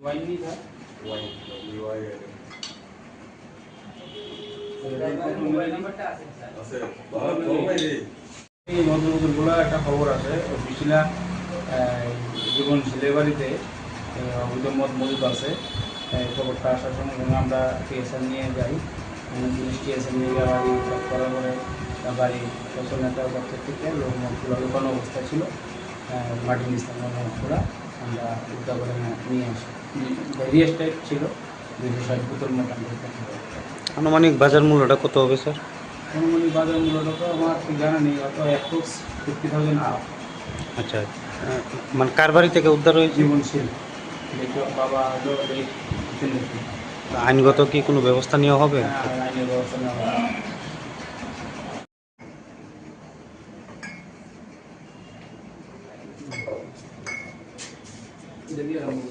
Wine नहीं था mobile নাম্বারটা আছে এই মধ্যবুকুরগুলো একটা খবর আছে ওই বিশিলা জীবন ছেলে বাড়িতে আহ, অবৈধ মদ মজুদ আছে এই খবরটা আসার সঙ্গে সঙ্গে আমরা টিএসএন নিয়ে যাই পুলিশ টিএসএন নিয়ে গিয়ে বাড়ি চেক করার পরে তার বাড়ি পেছনে একটা গর্ত থেকে লোক মদগুলো লুকানো অবস্থা ছিল আহ, মাটির নিস্তার মদগুলো আমরা উল্টা করে নিয়ে আসি ভেরিয়াস টাইপ ছিল। দুশো ষাট বোতল মোটামুটি আনুমানিক বাজার মূল্যটা কত হবে স্যার? অনুমানিক বাজার মূল্যটা তো আমার ঠিক জানা নেই অত অ্যাপ্রক্স ফিফটি থাউজেন্ড আপ আচ্ছা মানে কার বাড়ি থেকে উদ্ধার হয়েছে? জীবনশীল। বাবা। আইনগত কি কোনো ব্যবস্থা নেওয়া হবে? হ্যাঁ, আইনের ব্যবস্থা নেওয়া হবে। إذا بيغمون